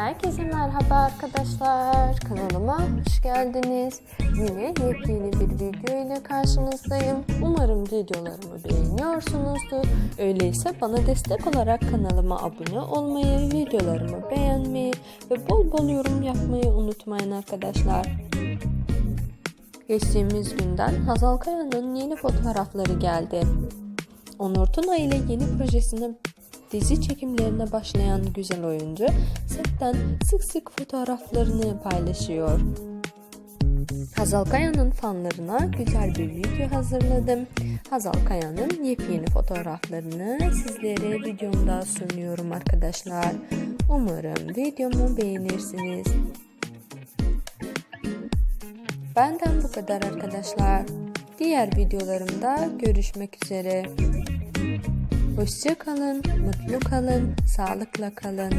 Herkese merhaba arkadaşlar. Kanalıma hoş geldiniz. Yine yepyeni bir video ile karşınızdayım. Umarım videolarımı beğeniyorsunuzdur. Öyleyse bana destek olarak kanalıma abone olmayı, videolarımı beğenmeyi ve bol bol yorum yapmayı unutmayın arkadaşlar. Geçtiğimiz günden Hazal Kaya'nın yeni fotoğrafları geldi. Onur Tuna ile yeni projesine dizi çekimlerine başlayan güzel oyuncu setten sık sık fotoğraflarını paylaşıyor. Hazal Kaya'nın fanlarına güzel bir video hazırladım. Hazal Kaya'nın yepyeni fotoğraflarını sizlere videomda sunuyorum arkadaşlar. Umarım videomu beğenirsiniz. Benden bu kadar arkadaşlar. Diğer videolarımda görüşmek üzere. Hoşça kalın, mutlu kalın, sağlıkla kalın.